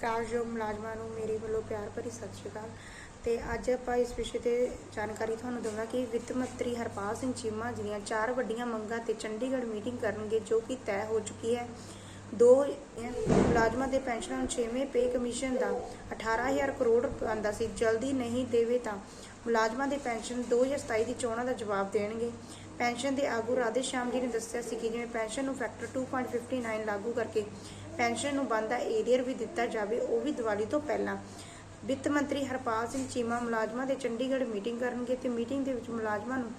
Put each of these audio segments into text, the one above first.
ਸਤਿਕਾਰਯੋਗ ਮੁਲਾਜ਼ਮਾਂ ਨੂੰ ਮੇਰੇ ਵੱਲੋਂ ਪਿਆਰ ਭਰੀ ਸਤਿ ਸ਼੍ਰੀ ਅਕਾਲ। ਤੇ ਅੱਜ ਆਪਾਂ ਇਸ ਵਿਸ਼ੇ ਤੇ ਜਾਣਕਾਰੀ ਤੁਹਾਨੂੰ ਦਵਾਂਗਾ ਕਿ ਵਿੱਤ ਮੰਤਰੀ ਹਰਪਾਲ ਸਿੰਘ ਚੀਮਾ ਜਿਹੜੀਆਂ ਚਾਰ ਵੱਡੀਆਂ ਮੰਗਾਂ ਤੇ ਚੰਡੀਗੜ੍ਹ ਮੀਟਿੰਗ ਕਰਨਗੇ, ਜੋ ਕਿ ਤੈਅ ਹੋ ਚੁੱਕੀ ਹੈ। ਦੋ ਮੁਲਾਜ਼ਮਾਂ ਦੇ ਪੈਨਸ਼ਨਾਂ ਨੂੰ 6ਵੇਂ ਪੇ ਕਮਿਸ਼ਨ ਦਾ 18000 ਕਰੋੜ ਆਂਦਾ ਸੀ, ਜਲਦੀ ਨਹੀਂ ਦੇਵੇ ਤਾਂ ਮੁਲਾਜ਼ਮਾਂ ਦੇ ਪੈਨਸ਼ਨ 2027 ਦੀ ਚੋਣਾਂ ਦਾ ਜਵਾਬ ਦੇਣਗੇ। ਪੈਨਸ਼ਨ ਦੇ ਆਗੂ ਰਾਧੇ ਸ਼ਾਮ ਜੀ ਨੇ ਦੱਸਿਆ ਸੀ ਕਿ ਜਿਵੇਂ ਪੈਨਸ਼ਨ ਨੂੰ ਫੈਕਟਰ 2.59 ਲਾਗੂ ਕਰਕੇ ਪੈਨਸ਼ਨ ਨੂੰ ਬੰਦਾ ਏਰੀਅਰ ਵੀ ਦਿੱਤਾ ਜਾਵੇ, ਉਹ ਵੀ ਦੀਵਾਲੀ ਤੋਂ ਪਹਿਲਾਂ। ਵਿੱਤ ਮੰਤਰੀ ਹਰਪਾਲ ਸਿੰਘ ਚੀਮਾ ਮੁਲਾਜ਼ਮਾਂ ਦੇ ਚੰਡੀਗੜ੍ਹ ਮੀਟਿੰਗ ਕਰਨਗੇ ਤੇ ਮੀਟਿੰਗ ਦੇ ਵਿੱਚ ਮੁਲਾਜ਼ਮਾਂ ਨੂੰ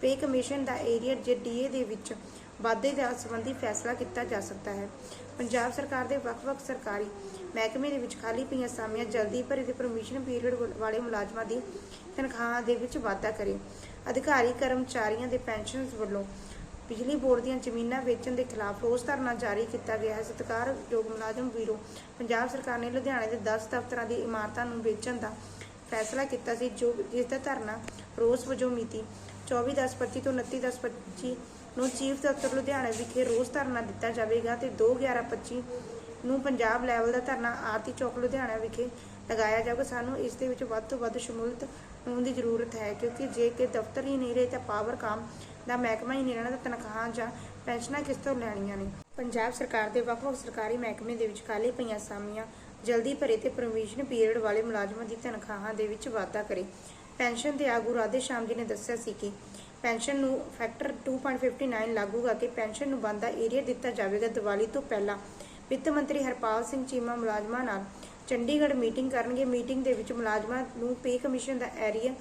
ਪੇ ਕਮਿਸ਼ਨ ਦਾ ਏਰੀਅਰ ਜੇ ਡੀਏ ਦੇ ਵਿੱਚ ਵਾਧੇ ਦਾ ਸੰਬੰਧੀ ਫੈਸਲਾ ਕੀਤਾ ਜਾ ਸਕਦਾ ਹੈ। ਪੰਜਾਬ ਸਰਕਾਰ ਦੇ ਵੱਖ-ਵੱਖ ਸਰਕਾਰੀ ਮਹਿਕਮੇ ਦੇ ਵਿੱਚ ਖਾਲੀ ਪਈਆਂ ਅਸਾਮੀਆਂ ਜਲਦੀ ਭਰੇ ਤੇ ਪਰਮਿਸ਼ਨ ਪੀਰੀਅਡ ਵਾਲੇ ਮੁਲਾਜ਼ਮਾਂ ਦੀ ਤਨਖਾਹਾਂ ਦੇ ਵਿੱਚ ਵਾਧਾ ਕਰੇ। ਅਧਿਕਾਰੀ, ਕਰਮਚਾਰੀਆਂ ਦੇ ਪੈਨਸ਼ਨਸ ਵੱਲੋਂ ਬਿਜਲੀ ਬੋਰਡ ਦੀਆਂ ਜ਼ਮੀਨਾਂ ਵੇਚਣ ਦੇ ਖਿਲਾਫ ਰੋਸ ਧਰਨਾ ਜਾਰੀ ਕੀਤਾ ਗਿਆ ਹੈ। ਸਤਿਕਾਰਯੋਗ ਮੁਲਾਜ਼ਮ ਵੀਰੋ, ਪੰਜਾਬ ਸਰਕਾਰ ਨੇ ਲੁਧਿਆਣੇ ਦੇ 10 ਦਫ਼ਤਰਾਂ ਦੀ ਇਮਾਰਤਾਂ ਨੂੰ ਵੇਚਣ ਦਾ ਫੈਸਲਾ ਕੀਤਾ ਸੀ, ਜੋ ਜਿਸ ਦਾ ਧਰਨਾ ਰੋਸ ਵਜੋਂ ਮਿਤੀ 24/10/25 ਤੋਂ 29/10/25 ਨੂੰ ਚੀਫ ਦਫ਼ਤਰ ਲੁਧਿਆਣਾ ਵਿਖੇ ਰੋਸ ਧਰਨਾ ਦਿੱਤਾ ਜਾਵੇਗਾ ਤੇ 2/11/25 ਨੂੰ ਪੰਜਾਬ ਲੈਵਲ ਦਾ ਧਰਨਾ ਆਰਤੀ ਚੌਕ, ਲੁਧਿਆਣਾ ਵਿਖੇ ਲਗਾਇਆ ਜਾਵੇਗਾ ਸਾਨੂੰ ਇਸ ਦੇ ਵਿੱਚ ਵੱਧ ਤੋਂ ਵੱਧ ਸ਼ਮੂਲਤ ਹੋਣ ਦੀ ਜ਼ਰੂਰਤ ਹੈ, ਕਿਉਂਕਿ ਜੇ ਕਿ ਦਫ਼ਤਰ ਹੀ ਨਹੀਂ ਰਹੇ ਤਾਂ ਪਾਵਰ ਕਾਮ ਦਾ ਮਹਿਕਮਾ ਹੀ ਨਹੀਂ ਰਹਿਣਾ, ਤਾਂ ਤਨਖਾਹਾਂ ਜਾਂ ਪੈਨਸ਼ਨਾਂ ਕਿਸ ਤੋਂ ਲੈਣੀਆਂ ਨੇ? ਪੰਜਾਬ ਸਰਕਾਰ ਦੇ ਵੱਖ-ਵੱਖ ਸਰਕਾਰੀ ਮਹਿਕਮੇ ਦੇ ਵਿੱਚ ਖਾਲੀ ਪਈਆਂ ਅਸਾਮੀਆਂ ਜਲਦੀ ਭਰੇ ਤੇ ਪ੍ਰੋਵੀਜ਼ਨ ਪੀਰੀਅਡ ਵਾਲੇ ਮੁਲਾਜ਼ਮਾਂ ਦੀ ਤਨਖਾਹਾਂ ਦੇ ਵਿੱਚ ਵਾਧਾ ਕਰੇ। ਪੈਨਸ਼ਨ ਦੇ ਆਗੂ ਰਾਧੇ ਸ਼ਾਮ ਜੀ ਨੇ ਦੱਸਿਆ ਸੀ ਕਿ ਪੈਨਸ਼ਨ ਨੂੰ ਫੈਕਟਰ 2.59 ਲਾਗੂ ਕਰਕੇ ਪੈਨਸ਼ਨ ਨੂੰ ਬੰਦਾ ਏਰੀਆ ਦਿੱਤਾ ਜਾਵੇਗਾ ਦੀਵਾਲੀ ਤੋਂ ਪਹਿਲਾਂ। ਵਿੱਤ ਮੰਤਰੀ ਹਰਪਾਲ ਸਿੰਘ ਚੀਮਾ ਮੁਲਾਜ਼ਮਾਂ ਨਾਲ ਚੰਡੀਗੜ੍ਹ ਮੀਟਿੰਗ ਕਰਨਗੇ। ਮੀਟਿੰਗ ਦੇ ਵਿੱਚ ਮੁਲਾਜ਼ਮਾਂ ਨੂੰ ਪੇ ਕਮਿਸ਼ਨ ਦਾ ਏਰੀਆ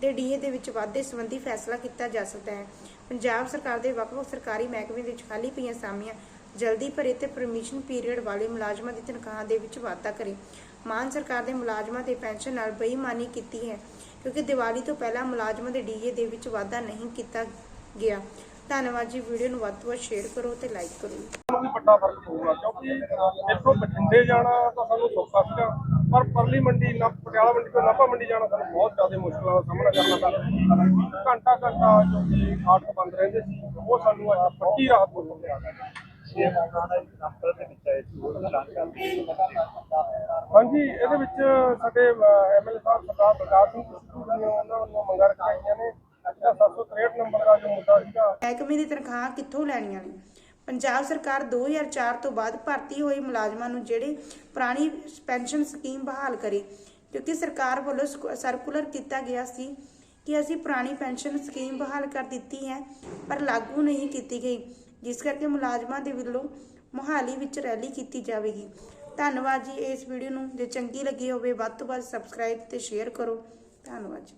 ਦੇ ਡੀਏ ਦੇ ਵਿੱਚ ਵਾਧੇ ਸੰਬੰਧੀ ਫੈਸਲਾ ਕੀਤਾ ਜਾ ਸਕਦਾ ਹੈ। ਪੰਜਾਬ ਸਰਕਾਰ ਦੇ ਵੱਖ-ਵੱਖ ਸਰਕਾਰੀ ਮਹਿਕਮੇ ਦੇ ਵਿੱਚ ਖਾਲੀ ਪਈਆਂ ਅਸਾਮੀਆਂ ਜਲਦੀ ਭਰੇ ਤੇ ਪਰਮਿਸ਼ਨ ਪੀਰੀਅਡ ਵਾਲੇ ਮੁਲਾਜ਼ਮਾਂ ਦੀ ਤਨਖਾਹ ਦੇ ਵਿੱਚ ਵਾਧਾ ਕਰੇ। ਮਾਨ ਸਰਕਾਰ ਦੇ ਮੁਲਾਜ਼ਮਾਂ ਦੇ ਪੈਨਸ਼ਨ ਨਾਲ ਬੇਈਮਾਨੀ ਕੀਤੀ ਹੈ, ਕਿਉਂਕਿ ਦੀਵਾਲੀ ਤੋਂ ਪਹਿਲਾਂ ਮੁਲਾਜ਼ਮਾਂ ਦੇ ਡੀਏ ਦੇ ਵਿੱਚ ਵਾਧਾ ਨਹੀਂ ਕੀਤਾ ਗਿਆ। ਧੰਨਵਾਦ ਜੀ, ਵੀਡੀਓ ਨੂੰ ਵੱਧ ਤੋਂ ਵੱਧ ਸ਼ੇਅਰ ਕਰੋ ਤੇ ਲਾਈਕ ਕਰੋ ਵੀ ਵੱਡਾ ਫ਼ਰਕ ਪਊਗਾ ਕਿਉਂਕਿ ਇੱਥੋਂ ਬਠਿੰਡੇ ਜਾਣਾ ਤਾਂ ਸਾਨੂੰ ਸੌਖਾ ਸੀਗਾ, ਪਰ ਪਰਲੀ ਮੰਡੀ ਨਾ, ਪਟਿਆਲਾ ਮੰਡੀ ਤੋਂ ਨਾਭਾ ਮੰਡੀ ਜਾਣਾ ਸਾਨੂੰ ਬਹੁਤ ਜ਼ਿਆਦਾ ਮੁਸ਼ਕਲਾਂ ਦਾ ਸਾਹਮਣਾ ਕਰਨਾ ਪੈਂਦਾ ਘੰਟਾ ਘੰਟਾ ਜੋ ਕਿ ਬੰਦ ਰਹਿੰਦੇ ਸੀ, ਉਹ ਸਾਨੂੰ ਅੱਜ ਪੱਕੀ ਰਾਹਤ ਹੋ। ਗਿਆ ਹਾਂਜੀ, ਇਹਦੇ ਵਿੱਚ ਸਾਡੇ ਐਮਐਲਏ ਸਾਹਿਬ ਸਰਦਾਰ ਪ੍ਰਕਾਸ਼ ਸਿੰਘ ਉਹਨਾਂ ਵੱਲੋਂ ਮੰਗਾਂ ਰੱਖੀਆਂ ਨੇ। ਮਹਿਕਮੇ ਦੀ ਤਨਖਾਹ ਕਿੱਥੋਂ ਲੈਣੀਆਂ ਨੇ? ਪੰਜਾਬ ਸਰਕਾਰ 2004 ਤੋਂ ਬਾਅਦ ਭਰਤੀ ਹੋਏ ਮੁਲਾਜ਼ਮਾਂ ਨੂੰ ਜਿਹੜੇ ਪੁਰਾਣੀ ਪੈਨਸ਼ਨ ਸਕੀਮ ਬਹਾਲ ਕਰੇ, ਕਿਉਂਕਿ ਸਰਕਾਰ ਵੱਲੋਂ ਸਕੂ- ਸਰਕੂਲਰ ਕੀਤਾ ਗਿਆ ਸੀ ਕਿ ਅਸੀਂ ਪੁਰਾਣੀ ਪੈਨਸ਼ਨ ਸਕੀਮ ਬਹਾਲ ਕਰ ਦਿੱਤੀ ਹੈ, ਪਰ ਲਾਗੂ ਨਹੀਂ ਕੀਤੀ ਗਈ, ਜਿਸ ਕਰਕੇ ਮੁਲਾਜ਼ਮਾਂ ਦੇ ਵੱਲੋਂ ਮੁਹਾਲੀ ਵਿੱਚ ਰੈਲੀ ਕੀਤੀ ਜਾਵੇਗੀ। ਧੰਨਵਾਦ ਜੀ ਇਸ ਵੀਡੀਓ ਨੂੰ, ਜੇ ਚੰਗੀ ਲੱਗੀ ਹੋਵੇ ਵੱਧ ਤੋਂ ਵੱਧ ਸਬਸਕ੍ਰਾਈਬ ਤੇ ਸ਼ੇਅਰ ਕਰੋ। ਧੰਨਵਾਦ ਜੀ।